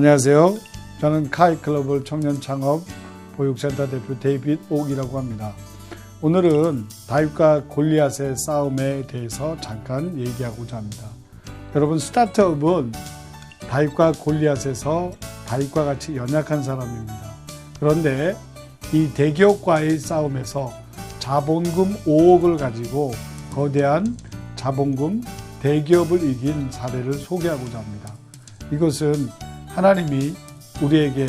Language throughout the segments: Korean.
안녕하세요. 저는 카이 글로벌 청년 창업 보육센터 대표 데이빗 옥이라고 합니다. 오늘은 다윗과 골리앗의 싸움에 대해서 잠깐 얘기하고자 합니다. 여러분 스타트업은 다윗과 골리앗에서 다윗과 같이 연약한 사람입니다. 그런데 이 대기업과의 싸움에서 자본금 5억을 가지고 거대한 자본금 대기업을 이긴 사례를 소개하고자 합니다. 이것은 하나님이 우리에게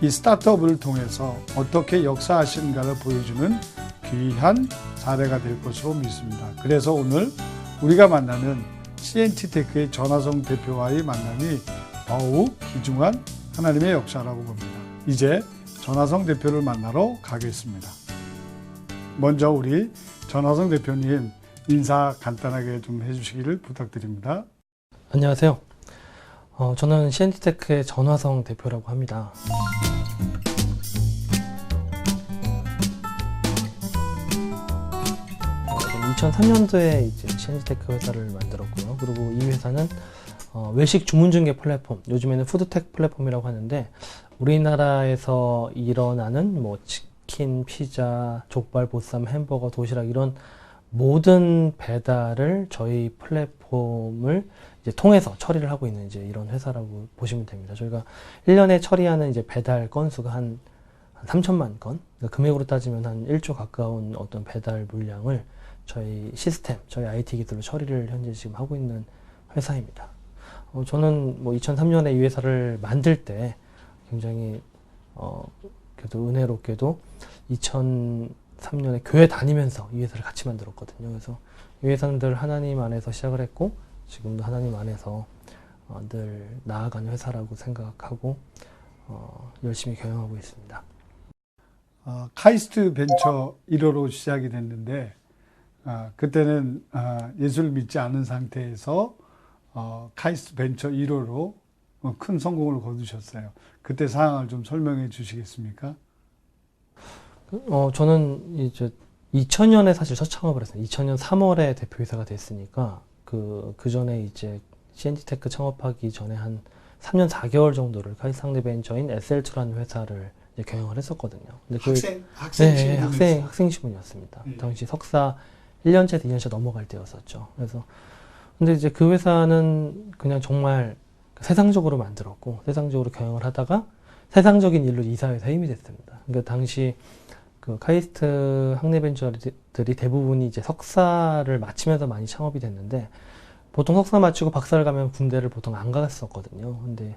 이 스타트업을 통해서 어떻게 역사하시는가를 보여주는 귀한 사례가 될 것으로 믿습니다. 그래서 오늘 우리가 만나는 CNT테크의 전화성 대표와의 만남이 더욱 귀중한 하나님의 역사라고 봅니다. 이제 전화성 대표를 만나러 가겠습니다. 먼저 우리 전화성 대표님 인사 간단하게 좀 해주시기를 부탁드립니다. 안녕하세요. 어, 저는 CNT테크의 전화성 대표라고 합니다. 어, 2003년도에 이제 CNT테크 회사를 만들었고요. 그리고 이 회사는 어, 외식 주문 중개 플랫폼, 요즘에는 푸드텍 플랫폼이라고 하는데 우리나라에서 일어나는 뭐 치킨, 피자, 족발, 보쌈, 햄버거, 도시락 이런 모든 배달을 저희 플랫폼을 이제 통해서 처리를 하고 있는 이제 이런 회사라고 보시면 됩니다. 저희가 1년에 처리하는 이제 배달 건수가 한, 한 3천만 건, 그러니까 금액으로 따지면 한 1조 가까운 어떤 배달 물량을 저희 시스템, 저희 IT 기술로 처리를 현재 지금 하고 있는 회사입니다. 어, 저는 뭐 2003년에 이 회사를 만들 때 굉장히 어, 그래도 은혜롭게도 2003년에 교회 다니면서 이 회사를 같이 만들었거든요. 그래서 이 회사는 늘 하나님 안에서 시작을 했고 지금도 하나님 안에서 어, 늘 나아가는 회사라고 생각하고 어, 열심히 경영하고 있습니다. 어, 카이스트 벤처 1호로 시작이 됐는데 아, 그때는 아, 예수를 믿지 않은 상태에서 어, 카이스트 벤처 1호로 큰 성공을 거두셨어요. 그때 상황을 좀 설명해 주시겠습니까? 어, 저는 이제 2000년에 사실 첫 창업을 했어요. 2000년 3월에 대표이사가 됐으니까 그, 그 전에 이제 CNT테크 창업하기 전에 한 3년 4개월 정도를 카이스트 상대 벤처인 SL2라는 회사를 경영을 했었거든요. 근데 그, 학생 학생 네, 신분에서. 학생, 학생 신분이었습니다. 네. 당시 석사 1년차, 2년차 넘어갈 때였었죠. 그래서, 근데 이제 그 회사는 그냥 정말 세상적으로 만들었고, 세상적으로 경영을 하다가 세상적인 일로 이사회에서 해임이 됐습니다. 그러니까 당시 그 카이스트 학내 벤처들이 대부분이 이제 석사를 마치면서 많이 창업이 됐는데, 보통 석사 마치고 박사를 가면 군대를 보통 안 갔었거든요. 근데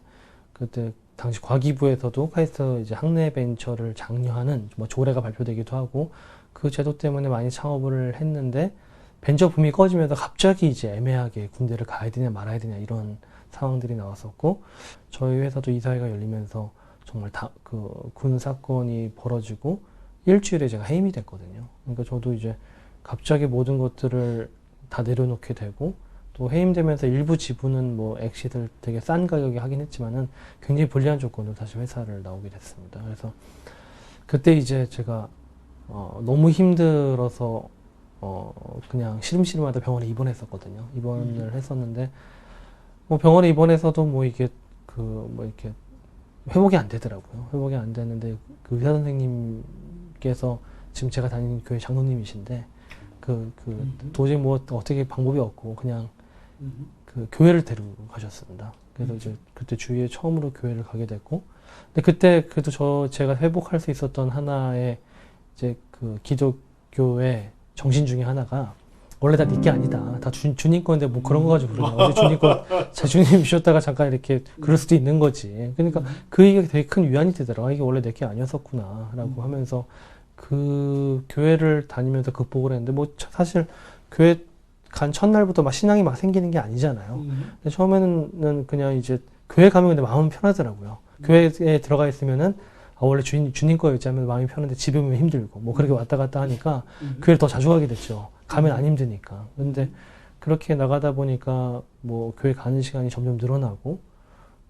그때 당시 과기부에서도 카이스트 이제 학내 벤처를 장려하는 뭐 조례가 발표되기도 하고 그 제도 때문에 많이 창업을 했는데 벤처 붐이 꺼지면서 갑자기 이제 애매하게 군대를 가야 되냐 말아야 되냐 이런 상황들이 나왔었고 저희 회사도 이사회가 열리면서 정말 다 그 군 사건이 벌어지고 일주일에 제가 해임이 됐거든요. 그러니까 저도 이제 갑자기 모든 것들을 다 내려놓게 되고 또 해임되면서 일부 지분은 뭐 엑시트를 되게 싼 가격에 하긴 했지만은 굉장히 불리한 조건으로 다시 회사를 나오게 됐습니다. 그래서 그때 이제 제가 어, 너무 힘들어서 어, 그냥 시름시름하다 병원에 입원했었거든요. 입원을 했었는데 뭐 병원에 입원해서도 뭐 이게 그 뭐 이렇게 회복이 안 되더라고요. 회복이 안 되는데 그 의사 선생님 께서 지금 제가 다니는 교회 장로님이신데 그, 그 음. 도저히 뭐 어떻게 방법이 없고 그냥 음. 그 교회를 데리고 가셨습니다. 그래서 음. 이제 그때 주위에 처음으로 교회를 가게 됐고, 근데 그때 그래도 저 제가 회복할 수 있었던 하나의 이제 그 기독교의 정신 중에 하나가 원래 다네게 아니다. 다 주, 주님 건데 뭐 그런 거 가지고 그러냐. 어제 주님 거, 자, 주님 쉬었다가 잠깐 이렇게 그럴 수도 있는 거지. 그러니까 그 얘기가 되게 큰 위안이 되더라고. 아, 이게 원래 내 게 아니었었구나. 라고 음. 하면서 그 교회를 다니면서 극복을 했는데 뭐 차- 사실 교회 간 첫날부터 막 신앙이 막 생기는 게 아니잖아요. 음. 근데 처음에는 그냥 이제 교회 가면 근데 마음은 편하더라고요. 교회에 들어가 있으면은 아, 원래 주인, 주님 거였자면 마음이 편한데 집에 오면 힘들고 뭐 그렇게 왔다 갔다 하니까 음. 교회를 더 자주 가게 됐죠. 가면 안 힘드니까. 근데 그렇게 나가다 보니까 뭐 교회 가는 시간이 점점 늘어나고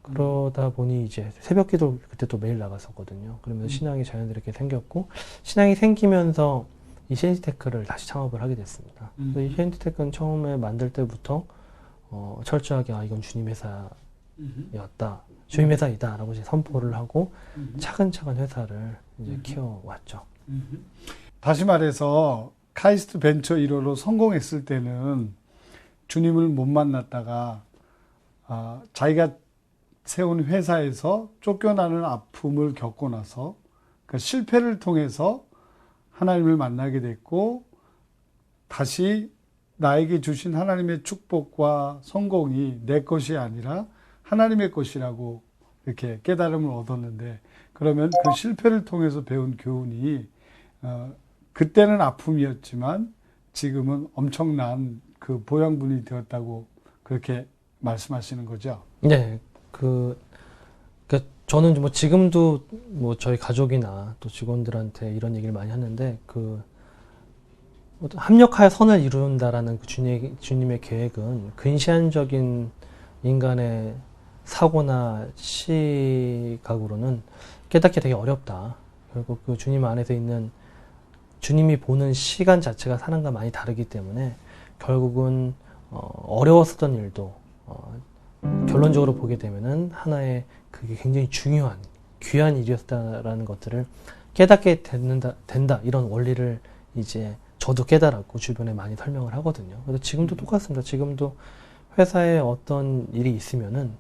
그러다 보니 이제 새벽 기도 그때 또 매일 나갔었거든요. 그러면서 음. 신앙이 자연스럽게 생겼고 신앙이 생기면서 이 CNT테크를 다시 창업을 하게 됐습니다. 음. 그래서 이 CNT테크는 처음에 만들 때부터 어, 철저하게 아 이건 주님 회사였다. 주임 회사이다 라고 이제 선포를 하고 차근차근 회사를 이제 키워왔죠. 다시 말해서 카이스트 벤처 1호로 성공했을 때는 주님을 못 만났다가 아, 자기가 세운 회사에서 쫓겨나는 아픔을 겪고 나서 그 실패를 통해서 하나님을 만나게 됐고 다시 나에게 주신 하나님의 축복과 성공이 내 것이 아니라 하나님의 것이라고 이렇게 깨달음을 얻었는데 그러면 그 실패를 통해서 배운 교훈이 어, 그때는 아픔이었지만 지금은 엄청난 그 보양분이 되었다고 그렇게 말씀하시는 거죠. 네, 그, 그 저는 뭐 지금도 뭐 저희 가족이나 또 직원들한테 이런 얘기를 많이 하는데 그 어떤 합력하여 선을 이룬다라는 그 주님, 주님의 계획은 근시안적인 인간의 사고나 시각으로는 깨닫기 되게 어렵다. 결국 그 주님 안에서 있는 주님이 보는 시간 자체가 사람과 많이 다르기 때문에 결국은 어, 어려웠었던 일도 어, 결론적으로 보게 되면은 하나의 그게 굉장히 중요한 귀한 일이었다라는 것들을 깨닫게 된다, 된다 이런 원리를 이제 저도 깨달았고 주변에 많이 설명을 하거든요. 그래서 지금도 똑같습니다. 지금도 회사에 어떤 일이 있으면은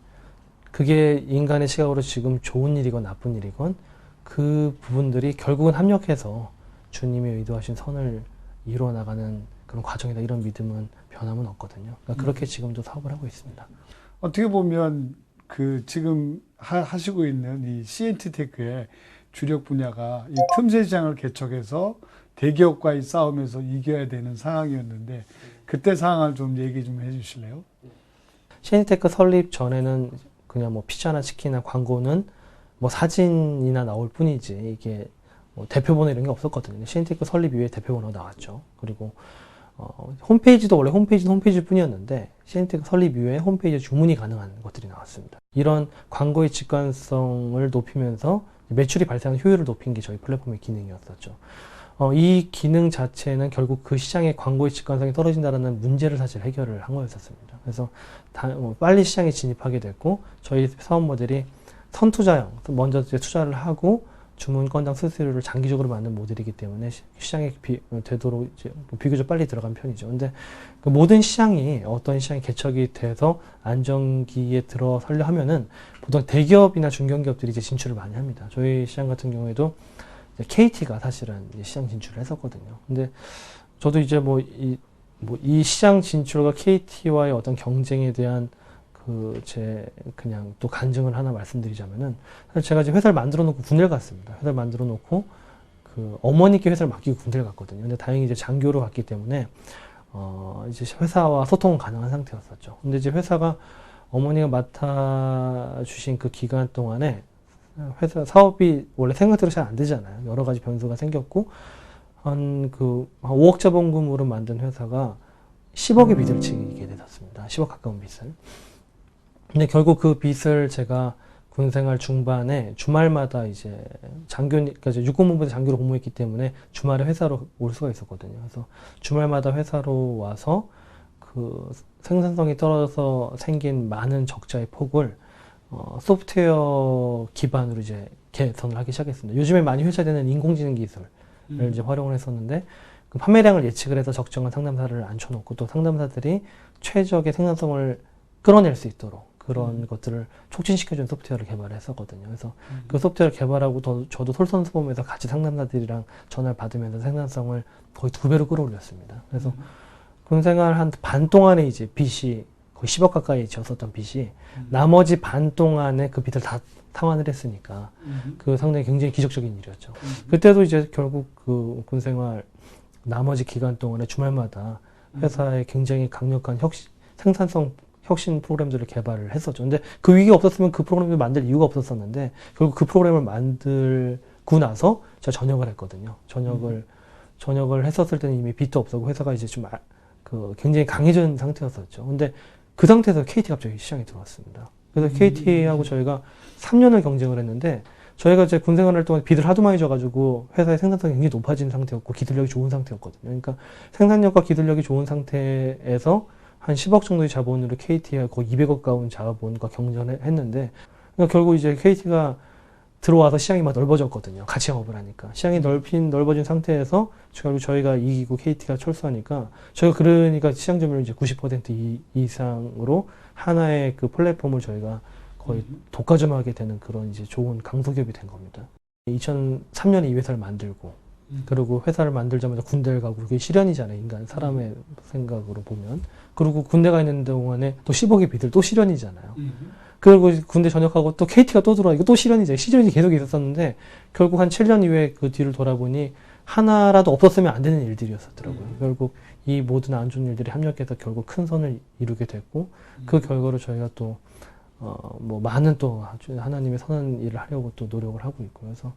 그게 인간의 시각으로 지금 좋은 일이건 나쁜 일이건 그 부분들이 결국은 합력해서 주님이 의도하신 선을 이루어 나가는 그런 과정이다 이런 믿음은 변함은 없거든요. 그러니까 그렇게 지금도 사업을 하고 있습니다. 어떻게 보면 그 지금 하, 하시고 있는 이 CNT 테크의 주력 분야가 이 틈새 시장을 개척해서 대기업과의 싸움에서 이겨야 되는 상황이었는데 그때 상황을 좀 얘기 좀 해주실래요? 시니테크 설립 전에는 그냥 뭐 피자나 치킨이나 광고는 뭐 사진이나 나올 뿐이지 이게 뭐 대표번호 이런 게 없었거든요. 시니테크 설립 이후에 대표번호 나왔죠. 그리고 어, 홈페이지도 원래 홈페이지는 홈페이지일 뿐이었는데 시니테크 설립 이후에 홈페이지에 주문이 가능한 것들이 나왔습니다. 이런 광고의 직관성을 높이면서 매출이 발생하는 효율을 높인 게 저희 플랫폼의 기능이었었죠. 어, 이 기능 자체는 결국 그 시장의 광고의 직관성이 떨어진다는 문제를 사실 해결을 한 거였었습니다. 그래서 다, 어, 빨리 시장에 진입하게 됐고 저희 사업 모델이 선투자형 먼저 투자를 하고 주문 건당 수수료를 장기적으로 만든 모델이기 때문에 시- 시장에 비, 어, 되도록 이제 뭐 비교적 빨리 들어간 편이죠. 근데 그 모든 시장이 어떤 시장이 개척이 돼서 안정기에 들어서려 하면은 보통 대기업이나 중견기업들이 이제 진출을 많이 합니다. 저희 시장 같은 경우에도 KT가 사실은 시장 진출을 했었거든요. 근데 저도 이제 뭐 이 뭐 이 시장 진출과 KT와의 어떤 경쟁에 대한 그 제 그냥 또 간증을 하나 말씀드리자면은 사실 제가 이제 회사를 만들어 놓고 군대를 갔습니다. 회사를 만들어 놓고 그 어머니께 회사를 맡기고 군대를 갔거든요. 근데 다행히 이제 장교로 갔기 때문에 어 이제 회사와 소통은 가능한 상태였었죠. 근데 이제 회사가 어머니가 맡아 주신 그 기간 동안에 회사 사업이 원래 생각대로 잘 안 되잖아요. 여러 가지 변수가 생겼고 한 그 5억 자본금으로 만든 회사가 10억의 빚을 지게 되었습니다. 10억 가까운 빚을. 근데 결국 그 빚을 제가 군생활 중반에 주말마다 이제 장교, 그러니까 이제 육군본부에서 장교로 복무했기 때문에 주말에 회사로 올 수가 있었거든요. 그래서 주말마다 회사로 와서 그 생산성이 떨어져서 생긴 많은 적자의 폭을 어, 소프트웨어 기반으로 이제 개선을 하기 시작했습니다. 요즘에 많이 회자되는 인공지능 기술을 이제 활용을 했었는데 그 판매량을 예측을 해서 적정한 상담사를 앉혀놓고 또 상담사들이 최적의 생산성을 끌어낼 수 있도록 그런 것들을 촉진시켜주는 소프트웨어를 개발했었거든요. 그래서 그 소프트웨어를 개발하고 더, 저도 솔선수범해서 같이 상담사들이랑 전화를 받으면서 생산성을 거의 두 배로 끌어올렸습니다. 그래서 군생활 한 반 동안에 이제 빚이 거의 10억 가까이 지었었던 빚이 나머지 반 동안에 그 빚을 다 상환을 했으니까 그 상당히 굉장히 기적적인 일이었죠. 그때도 이제 결국 그 군생활 나머지 기간 동안에 주말마다 회사에 굉장히 강력한 혁신, 생산성 혁신 프로그램들을 개발을 했었죠. 근데 그 위기가 없었으면 그 프로그램을 만들 이유가 없었었는데 결국 그 프로그램을 만들고 나서 제가 전역을 했거든요. 전역을 전역을 했었을 때는 이미 빚도 없었고 회사가 이제 좀 그 굉장히 강해진 상태였었죠. 근데 그 상태에서 KT 갑자기 시장에 들어왔습니다. 그래서 KT하고 저희가 3년을 경쟁을 했는데 저희가 이제 군 생활할 동안 빚을 하도 많이 져가지고 회사의 생산성이 굉장히 높아진 상태였고 기술력이 좋은 상태였거든요. 그러니까 생산력과 기술력이 좋은 상태에서 한 10억 정도의 자본으로 KT가 거의 200억 가까운 자본과 경쟁을 했는데 그러니까 결국 이제 KT가 들어와서 시장이 막 넓어졌거든요. 같이 영업을 하니까. 시장이 넓힌, 넓어진 상태에서 결국 저희가 이기고 KT가 철수하니까 저희가 그러니까 시장 점유율 이제 90% 이, 이상으로 하나의 그 플랫폼을 저희가 거의 독과점하게 되는 그런 이제 좋은 강소기업이 된 겁니다. 2003년에 이 회사를 만들고 그리고 회사를 만들자마자 군대를 가고 그게 실현이잖아요. 인간 사람의 생각으로 보면. 그리고 군대 가 있는 동안에 또 10억의 빚을 또 실현이잖아요. 그리고 군대 전역하고 또 KT가 또 들어와. 이거 또 실현이죠. 시련이 계속 있었었는데 결국 한 7년 이후에 그 뒤를 돌아보니 하나라도 없었으면 안 되는 일들이었었더라고요. 결국 이 모든 안 좋은 일들이 합력해서 결국 큰 선을 이루게 됐고 그 결과로 저희가 또 어, 뭐 많은 또 아주 하나님의 선한 일을 하려고 또 노력을 하고 있고 그래서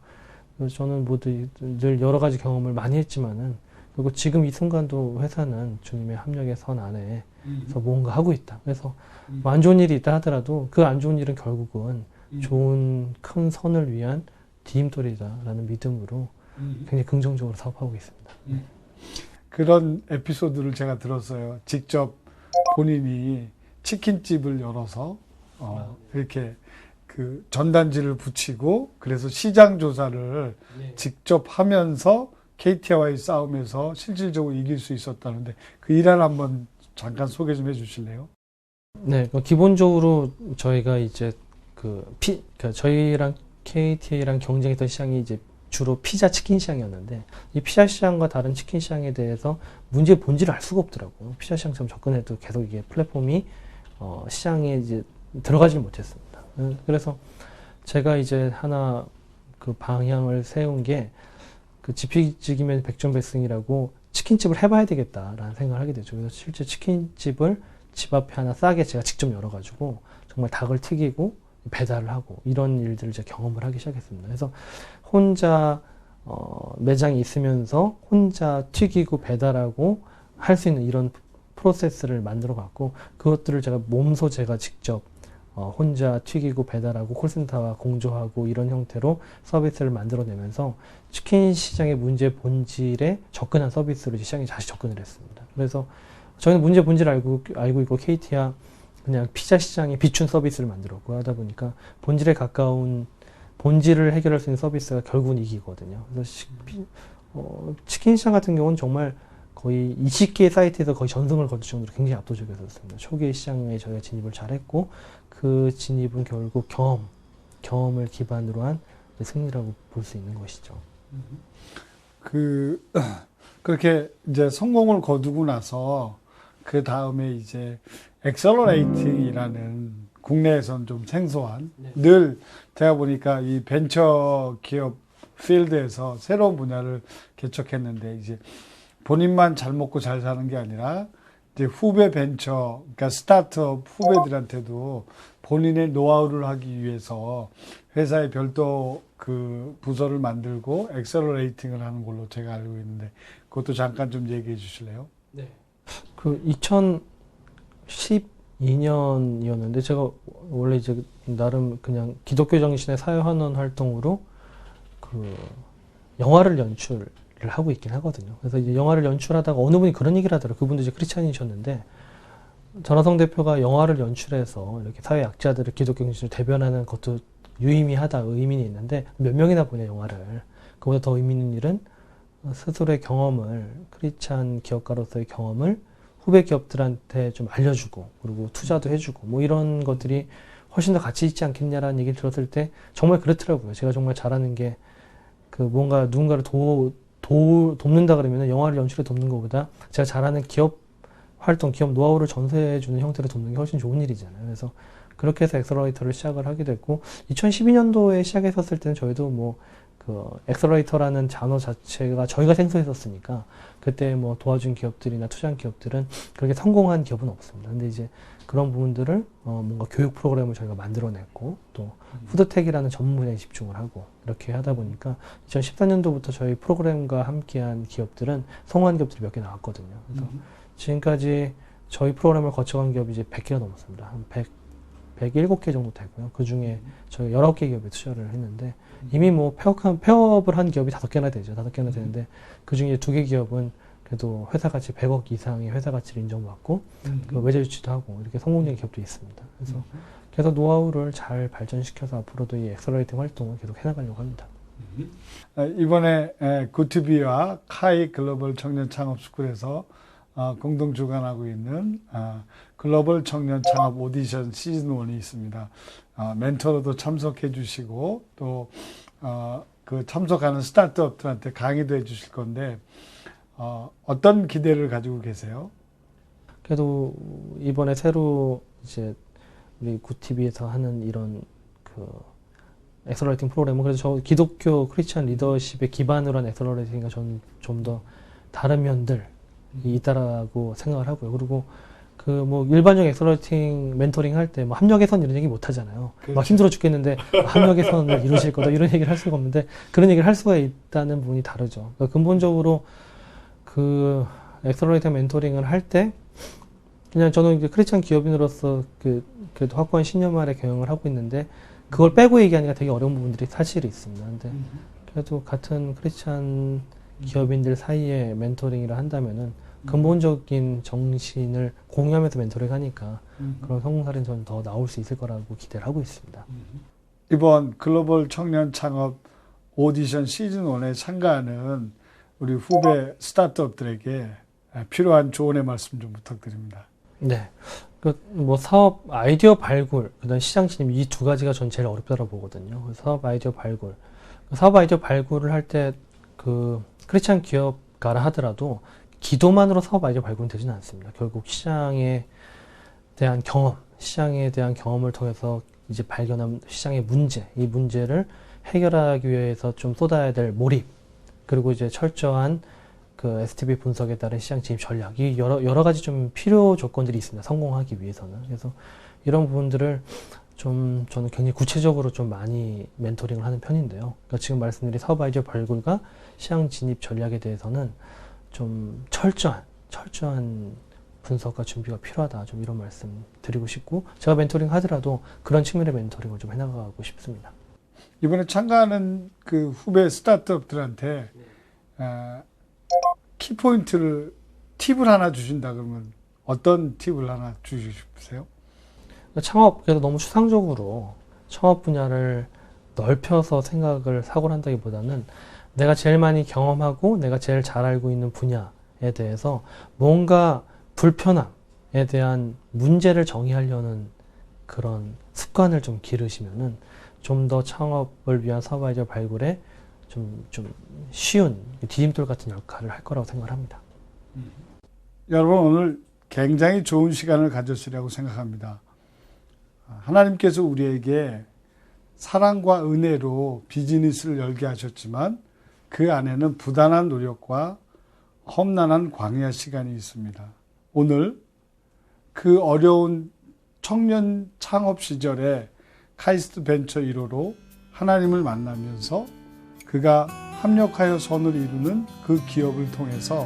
저는 모두 늘 여러 가지 경험을 많이 했지만은 그리고 지금 이 순간도 회사는 주님의 합력의 선 안에서 뭔가 하고 있다. 그래서 뭐안 좋은 일이 있다 하더라도 그 안 좋은 일은 결국은 좋은 큰 선을 위한 디딤돌이다라는 믿음으로 굉장히 긍정적으로 사업하고 있습니다. 그런 에피소드를 제가 들었어요. 직접 본인이 치킨집을 열어서 어, 이렇게 그 전단지를 붙이고 그래서 시장 조사를 직접 하면서 KT와의 싸움에서 실질적으로 이길 수 있었다는데 그 일화를 한번 잠깐 소개 좀 해주실래요? 네, 그 기본적으로 저희가 이제 그 피, 그 저희랑 KT랑 경쟁했던 시장이 이제 주로 피자 치킨 시장이었는데 이 피자 시장과 다른 치킨 시장에 대해서 문제 본질을 알 수가 없더라고요. 피자 시장처럼 접근해도 계속 이게 플랫폼이 어, 시장에 이제 들어가질 못했습니다. 음, 그래서 제가 이제 하나 그 방향을 세운 게 그 지피지기면 백전백승이라고 치킨집을 해봐야 되겠다라는 생각을 하게 되죠. 그래서 실제 치킨집을 집 앞에 하나 싸게 제가 직접 열어가지고 정말 닭을 튀기고 배달을 하고 이런 일들을 이제 경험을 하기 시작했습니다. 그래서 혼자 어, 매장이 있으면서 혼자 튀기고 배달하고 할 수 있는 이런 프로세스를 만들어 갔고 그것들을 제가 몸소 제가 직접 어, 혼자 튀기고 배달하고 콜센터와 공조하고 이런 형태로 서비스를 만들어내면서 치킨 시장의 문제 본질에 접근한 서비스로 시장이 다시 접근을 했습니다. 그래서 저희는 문제 본질을 알고, 알고 있고 KT야 그냥 피자 시장에 비춘 서비스를 만들었고 하다 보니까 본질에 가까운 본질을 해결할 수 있는 서비스가 결국은 이기거든요. 그래서 시- 피- 어, 치킨 시장 같은 경우는 정말 거의 20개의 사이트에서 거의 전승을 거둘 정도로 굉장히 압도적이었습니다. 초기의 시장에 저희가 진입을 잘했고 그 진입은 결국 경험, 경험을 기반으로 한 승리라고 볼 수 있는 것이죠. 그 그렇게 이제 성공을 거두고 나서 그 다음에 이제 엑셀러레이팅이라는 국내에선 좀 생소한 네. 늘 제가 보니까 이 벤처 기업 필드에서 새로운 분야를 개척했는데 이제 본인만 잘 먹고 잘 사는 게 아니라 이제 후배 벤처 그러니까 스타트업 후배들한테도 본인의 노하우를 하기 위해서 회사에 별도 그 부서를 만들고 엑셀러레이팅을 하는 걸로 제가 알고 있는데 그것도 잠깐 좀 얘기해 주실래요? 그 2012년이었는데 제가 원래 이제 나름 그냥 기독교 정신의 사회환원 활동으로 그 영화를 연출을 하고 있긴 하거든요. 그래서 이제 영화를 연출하다가 어느 분이 그런 얘기를 하더라고요. 그분도 이제 크리스찬이셨는데 전화성 대표가 영화를 연출해서 이렇게 사회 약자들을 기독교 정신을 대변하는 것도 유의미하다, 의미는 있는데 몇 명이나 보냐 영화를. 그보다 더 의미 있는 일은 스스로의 경험을 크리스찬 기업가로서의 경험을 후배 기업들한테 좀 알려주고 그리고 투자도 해주고 뭐 이런 것들이 훨씬 더 가치 있지 않겠냐라는 얘기를 들었을 때 정말 그렇더라고요. 제가 정말 잘하는 게 그 뭔가 누군가를 도, 도, 돕는다 그러면 영화를 연출해 돕는 것보다 제가 잘하는 기업 활동, 기업 노하우를 전수해주는 형태로 돕는 게 훨씬 좋은 일이잖아요. 그래서 그렇게 해서 엑셀러레이터를 시작을 하게 됐고 2012년도에 시작했었을 때는 저희도 뭐 그 엑셀러레이터라는 단어 자체가 저희가 생소했었으니까 그때 뭐 도와준 기업들이나 투자한 기업들은 그렇게 성공한 기업은 없습니다. 근데 이제 그런 부분들을 어 뭔가 교육 프로그램을 저희가 만들어냈고 또 푸드텍이라는 전문 분야에 집중을 하고 이렇게 하다 보니까 2014년도부터 저희 프로그램과 함께한 기업들은 성공한 기업들이 몇 개 나왔거든요. 그래서 지금까지 저희 프로그램을 거쳐간 기업이 이제 100개가 넘었습니다. 한 100, 107개 정도 되고요. 그 중에 저희 19개 기업에 투자를 했는데 이미 뭐 폐업한, 폐업을 한 기업이 5개나 되죠. 5개나 되는데 그 중에 두 개 기업은 그래도 회사 가치 100억 이상의 회사 가치를 인정받고 그 외자 유치도 하고 이렇게 성공적인 기업도 있습니다. 그래서 계속 노하우를 잘 발전시켜서 앞으로도 이 엑셀러레이팅 활동을 계속 해나가려고 합니다. 아, 이번에 에, 구티비와 카이 글로벌 청년 창업 스쿨에서 아, 공동 주관하고 있는 아, 글로벌 청년 창업 오디션 시즌 1이 있습니다. 아, 멘토로도 참석해 주시고 또 어, 그 참석하는 스타트업들한테 강의도 해 주실 건데 어, 어떤 기대를 가지고 계세요? 그래도 이번에 새로 이제 우리 구티비에서 하는 이런 그 엑셀러레이팅 프로그램은 그래서 저 기독교 크리스찬 리더십의 기반으로 한 엑셀러레이팅과 저는 좀 더 다른 면들이 있다라고 생각을 하고요. 그리고 그 뭐 일반적 엑셀러레이팅 멘토링 할 때 뭐 합력 개선 이런 얘기 못 하잖아요. 막 그렇죠. 힘들어 죽겠는데 합력 개선을 이루실 거다 이런 얘기를 할 수가 없는데 그런 얘기를 할 수가 있다는 부분이 다르죠. 그러니까 근본적으로 그 엑셀러레이팅 멘토링을 할 때 그냥 저는 이제 크리스찬 기업인으로서 그 그래도 확고한 신념 아래 경영을 하고 있는데 그걸 빼고 얘기하니까 되게 어려운 부분들이 사실이 있습니다. 근데 그래도 같은 크리스찬 기업인들 사이에 멘토링이라 한다면은 근본적인 정신을 공유하면서 멘토링 하니까 그런 성공 사례는 저는 더 나올 수 있을 거라고 기대를 하고 있습니다. 이번 글로벌 청년 창업 오디션 시즌 1에 참가하는 우리 후배 스타트업들에게 필요한 조언의 말씀 좀 부탁드립니다. 네. 그 뭐 사업 아이디어 발굴, 그다음 시장 진입 이 두 가지가 전 제일 어렵다고 보거든요. 그래서 사업 아이디어 발굴. 사업 아이디어 발굴을 할 때 그 크리스찬 기업가라 하더라도 기도만으로 사업 아이디어 발굴은 되지는 않습니다. 결국 시장에 대한 경험, 시장에 대한 경험을 통해서 이제 발견한 시장의 문제, 이 문제를 해결하기 위해서 좀 쏟아야 될 몰입, 그리고 이제 철저한 그 STB 분석에 따른 시장 진입 전략, 이 여러, 여러 가지 좀 필요 조건들이 있습니다. 성공하기 위해서는. 그래서 이런 부분들을 좀 저는 굉장히 구체적으로 좀 많이 멘토링을 하는 편인데요. 그러니까 지금 말씀드린 아이디어 발굴과 시장 진입 전략에 대해서는 좀 철저한, 철저한 분석과 준비가 필요하다. 좀 이런 말씀 드리고 싶고, 제가 멘토링 하더라도 그런 측면의 멘토링을 좀 해나가고 싶습니다. 이번에 참가하는 그 후배 스타트업들한테 어, 키포인트를 팁을 하나 주신다 그러면 어떤 팁을 하나 주시고 싶으세요? 창업, 그래서 너무 추상적으로 창업 분야를 넓혀서 생각을 사고를 한다기보다는 내가 제일 많이 경험하고 내가 제일 잘 알고 있는 분야에 대해서 뭔가 불편함에 대한 문제를 정의하려는 그런 습관을 좀 기르시면은 좀 더 창업을 위한 아이디어 발굴에 좀, 좀 쉬운 디딤돌 같은 역할을 할 거라고 생각을 합니다. 여러분 오늘 굉장히 좋은 시간을 가졌으리라고 생각합니다. 하나님께서 우리에게 사랑과 은혜로 비즈니스를 열게 하셨지만 그 안에는 부단한 노력과 험난한 광야 시간이 있습니다. 오늘 그 어려운 청년 창업 시절에 카이스트 벤처 1호로 하나님을 만나면서 그가 합력하여 선을 이루는 그 기업을 통해서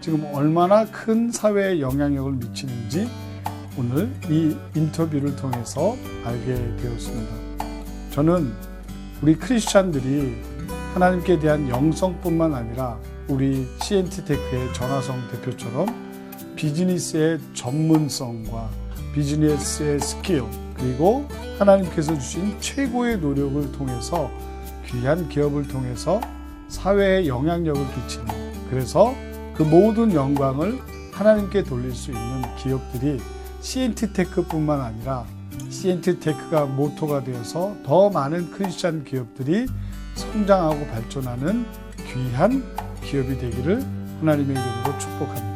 지금 얼마나 큰 사회에 영향력을 미치는지 오늘 이 인터뷰를 통해서 알게 되었습니다. 저는 우리 크리스찬들이 하나님께 대한 영성뿐만 아니라 우리 CNT테크의 전화성 대표처럼 비즈니스의 전문성과 비즈니스의 스킬 그리고 하나님께서 주신 최고의 노력을 통해서 귀한 기업을 통해서 사회에 영향력을 끼치는 그래서 그 모든 영광을 하나님께 돌릴 수 있는 기업들이 CNT테크뿐만 아니라 CNT테크가 모토가 되어서 더 많은 크리스찬 기업들이 성장하고 발전하는 귀한 기업이 되기를 하나님의 이름으로 축복합니다.